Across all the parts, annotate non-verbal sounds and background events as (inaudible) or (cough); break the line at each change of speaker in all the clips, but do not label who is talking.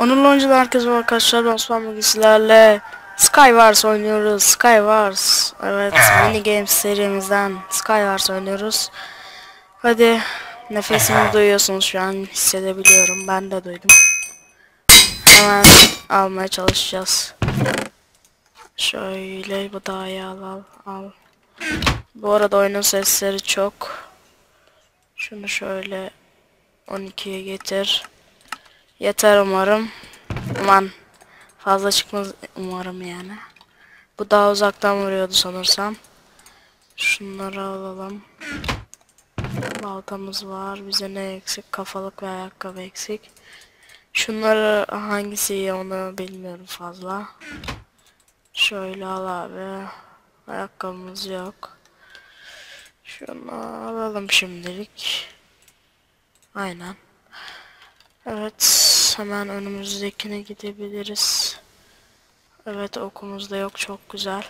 Onurlu oyuncular herkese arkadaşlar. Ben Osman bugün sizlerle Skywars oynuyoruz. Skywars Evet mini games serimizden Skywars oynuyoruz. Hadi nefesimi duyuyorsunuz şu an hissedebiliyorum. Ben de duydum. Hemen almaya çalışacağız. Şöyle bu daha iyi al al al. Bu arada oyunun sesleri çok. Şunu şöyle 12'ye getir Yeter umarım. Aman fazla çıkmaz umarım yani. Bu daha uzaktan vuruyordu sanırsam. Şunları alalım. Baltamız var. Bize ne eksik? Kafalık ve ayakkabı eksik. Şunları hangisi iyi onu bilmiyorum fazla. Şöyle al abi. Ayakkabımız yok. Şunu alalım şimdilik. Aynen. Evet hemen önümüzdekine gidebiliriz. Evet okumuz da yok çok güzel.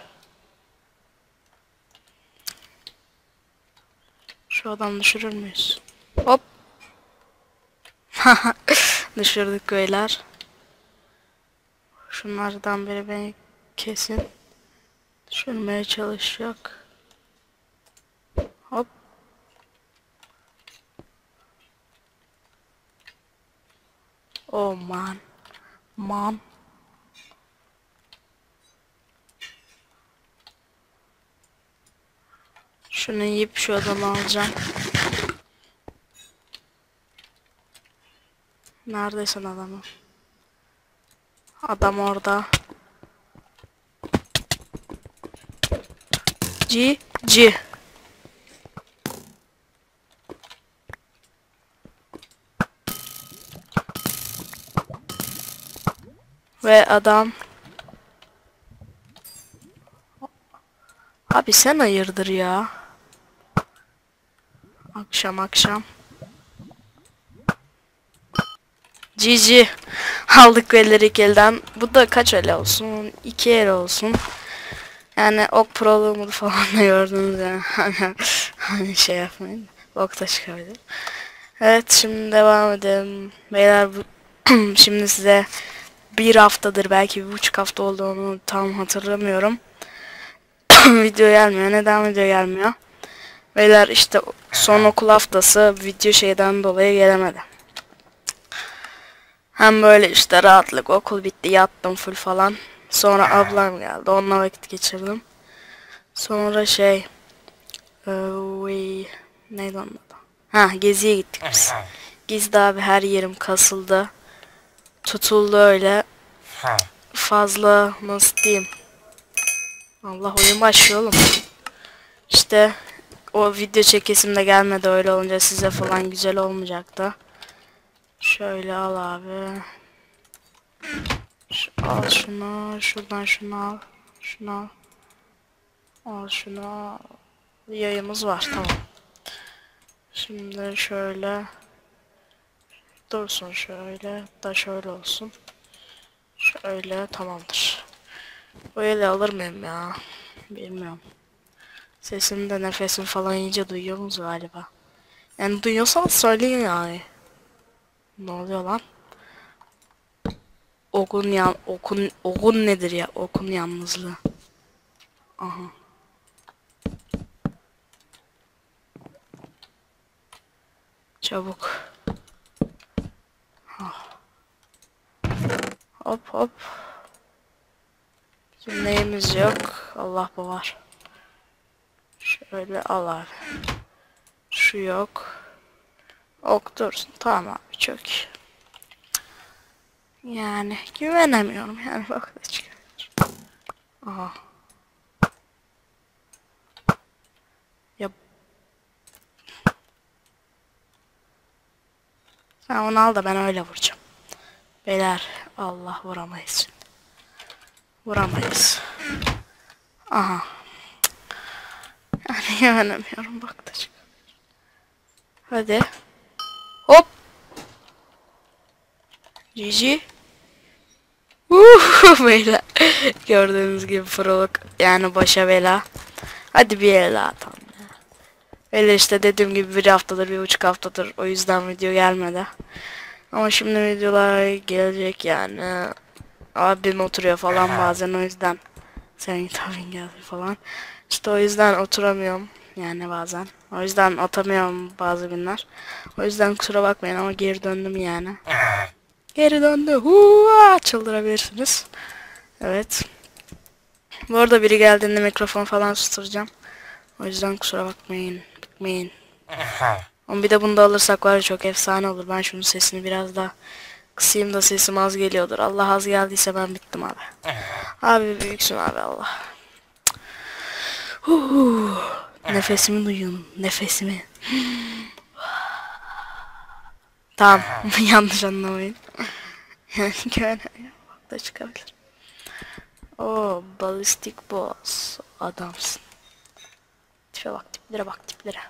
Şu adam düşürür müyüz? Hop. (laughs) Düşürdük beyler. Şunlardan biri beni kesin düşürmeye çalışacak. Hop. Oh man. Man. Şunu yiyip şu adamı alacağım. Neredesin adamı? Adam orada. G G. Ve adam. Abi sen hayırdır ya? Akşam akşam. GG Aldık velleri ilk elden. Bu da kaç el olsun? İki el olsun. Yani ok proluğumu (laughs) falan da gördünüz yani (laughs) Hani şey yapmayın. Ok da çıkabilir. Evet şimdi devam edelim. Beyler bu (clears throat) şimdi size bir haftadır belki bir buçuk hafta olduğunu tam hatırlamıyorum. (laughs) video gelmiyor. Neden video gelmiyor? Beyler işte son okul haftası video şeyden dolayı gelemedi. Hem böyle işte rahatlık okul bitti yattım full falan. Sonra ablam geldi onunla vakit geçirdim. Sonra şey ee, neydi onun adı? Ha geziye gittik biz. (laughs) Gezide abi her yerim kasıldı tutuldu öyle. Fazla nasıl diyeyim. Allah oyun başlıyor oğlum. İşte o video çekesim de gelmedi öyle olunca size falan güzel olmayacaktı. Şöyle al abi. Şu, al şunu, şuradan şunu al. Şunu al. Al şunu al. Yayımız var tamam. Şimdi şöyle dursun şöyle da şöyle olsun. Şöyle tamamdır. Böyle alır mıyım ya? Bilmiyorum. Sesim de nefesim falan iyice duyuyor musunuz galiba? Yani duyuyorsanız söyleyin yani. Ne oluyor lan? Okun yan okun okun nedir ya? Okun yalnızlığı. Aha. Çabuk. Hop hop. Bizim neyimiz yok. Allah bu var. Şöyle al abi. Şu yok. Ok dursun. Tamam abi çok iyi. Yani güvenemiyorum yani bak da çıkıyor. Aha. Ya Sen onu al da ben öyle vuracağım. Beyler Allah vuramayız. Vuramayız. Aha. Yani güvenemiyorum bak da. Hadi. Hop. Cici. Uuu beyler. Gördüğünüz gibi prolog yani başa bela. Hadi bir el atalım ya. Öyle işte dediğim gibi bir haftadır bir buçuk haftadır o yüzden video gelmedi. Ama şimdi videolar gelecek yani. Abim oturuyor falan bazen o yüzden. Senin abin geldi falan. İşte o yüzden oturamıyorum yani bazen. O yüzden atamıyorum bazı günler. O yüzden kusura bakmayın ama geri döndüm yani. Geri döndü. Huaa çıldırabilirsiniz. Evet. Bu arada biri geldiğinde mikrofon falan susturacağım. O yüzden kusura bakmayın. Bakmayın. Ama bir de bunu da alırsak var ya çok efsane olur. Ben şunun sesini biraz daha kısayım da sesim az geliyordur. Allah az geldiyse ben bittim abi. Abi büyüksün abi Allah. Huh. Nefesimi duyun. Nefesimi. tamam. (laughs) Yanlış anlamayın. (laughs) Yani da çıkabilir. O balistik boss. Adamsın. Tipe bak tiplere bak tiplere.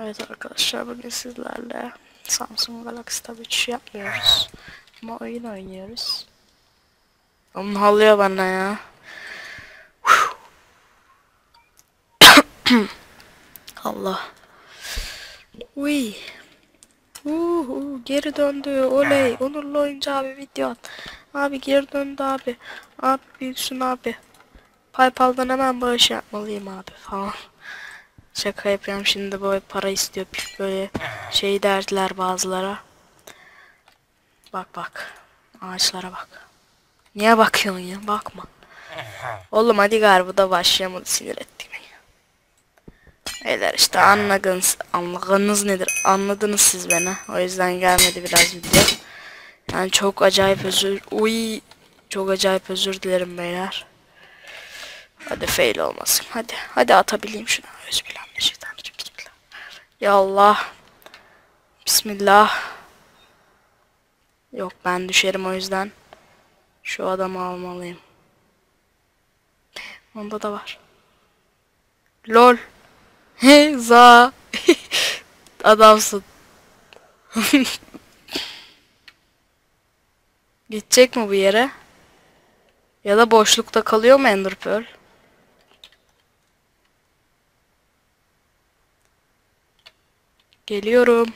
Evet arkadaşlar bugün sizlerle Samsung Galaxy Tab 3 yapmıyoruz. Ama oyun oynuyoruz. Onun halıyor bana ya. (coughs) Allah. Uy. Uhu, geri döndü. Oley. Onurlu oyuncu abi video at. Abi geri döndü abi. Abi büyüksün abi. Paypal'dan hemen bağış yapmalıyım abi falan. Şaka yapıyorum şimdi böyle para istiyor böyle şey derdiler bazılara. Bak bak. Ağaçlara bak. Niye bakıyorsun ya? Bakma. Oğlum hadi galiba da başlayamadı sinir etti beni. Beyler işte anladınız. Anladınız nedir? Anladınız siz beni. O yüzden gelmedi biraz video. Yani çok acayip özür. Uy. Çok acayip özür dilerim beyler. Hadi fail olmasın. Hadi. Hadi atabileyim şunu. Özbillah. Bismillah. Ya Allah. Bismillah. Yok ben düşerim o yüzden. Şu adamı almalıyım. Onda da var. Lol. He (laughs) za. (laughs) Adamsın. (laughs) Gidecek mi bu yere? Ya da boşlukta kalıyor mu Ender Pearl? Geliyorum.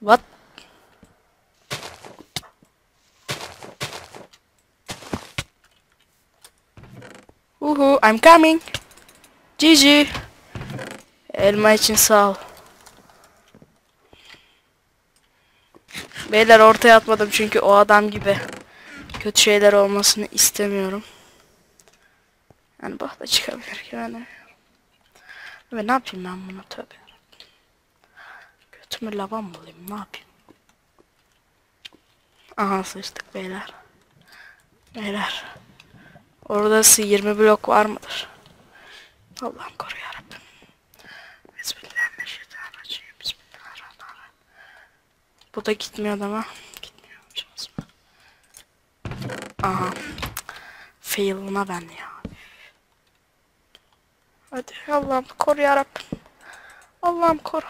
What? Uhu, I'm coming. GG. Elma için sağ ol. Beyler ortaya atmadım çünkü o adam gibi kötü şeyler olmasını istemiyorum. Yani bak da çıkabilir yani. Ve ne yapayım ben bunu tövbe. Götümü lavan mı olayım ne yapayım? Aha sıçtık beyler. Beyler. Orada 20 blok var mıdır? Allah'ım koru yarabbim. Bismillahirrahmanirrahim. Bismillahirrahmanirrahim. Bu da gitmiyor ama. Gitmiyor. Aha. Fail'ına ben ya. Hadi Allah'ım koru yarabbim. Allah'ım koru.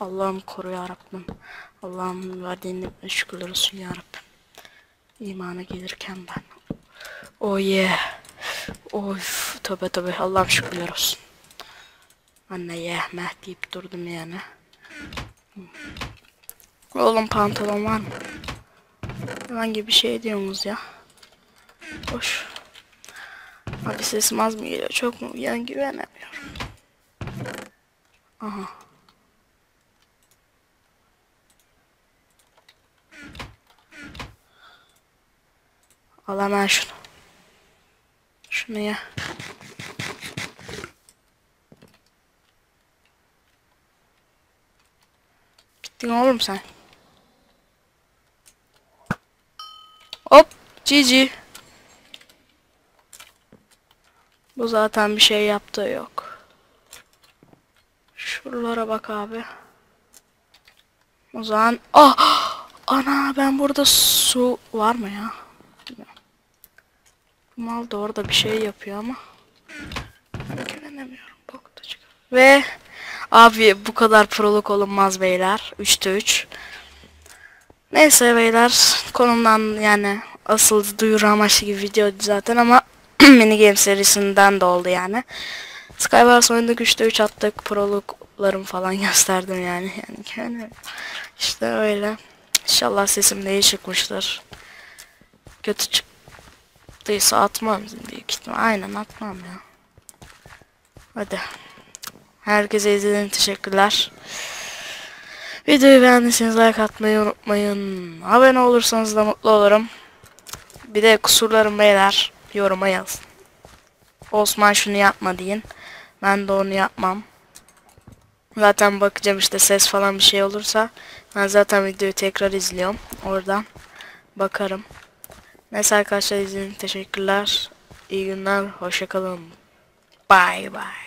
Allah'ım koru yarabbim. Allah'ım verdiğin şükürler olsun yarabbim. İmana gelirken ben. Oh yeah. Of tövbe tövbe Allah'ım şükürler olsun. Anne yeah meh deyip durdum yani. Oğlum pantolon var mı? Hangi bir şey diyorsunuz ya? Boş. Abi sesim az mı geliyor? Çok mu? Yani güvenemiyorum. Aha. Al hemen şunu. Şunu ya. Bittin oğlum sen. Hop. GG. Bu zaten bir şey yaptığı yok. Şuralara bak abi. O zaman... Ah! Ana ben burada su var mı ya? Bu mal da orada bir şey yapıyor ama. Çıkıyor. Ve abi bu kadar prolog olunmaz beyler. 3'te 3. Neyse beyler konumdan yani asıl duyuru amaçlı gibi videoydu zaten ama (clears throat) mini game serisinden de oldu yani. Skywars oyunda 3'te 3 attık. Prolog notlarımı falan (laughs) gösterdim yani. Yani, yani işte öyle. İnşallah sesim de iyi çıkmıştır. Kötü çıktıysa atmam büyük ihtimal. Aynen atmam ya. Hadi. Herkese izlediğiniz teşekkürler. Videoyu beğendiyseniz like atmayı unutmayın. Abone olursanız da mutlu olurum. Bir de kusurlarım beyler yoruma yazın. Osman şunu yapma deyin. Ben de onu yapmam. Zaten bakacağım işte ses falan bir şey olursa. Ben zaten videoyu tekrar izliyorum. Oradan bakarım. Neyse arkadaşlar izlediğiniz teşekkürler. İyi günler. Hoşçakalın. Bye bye.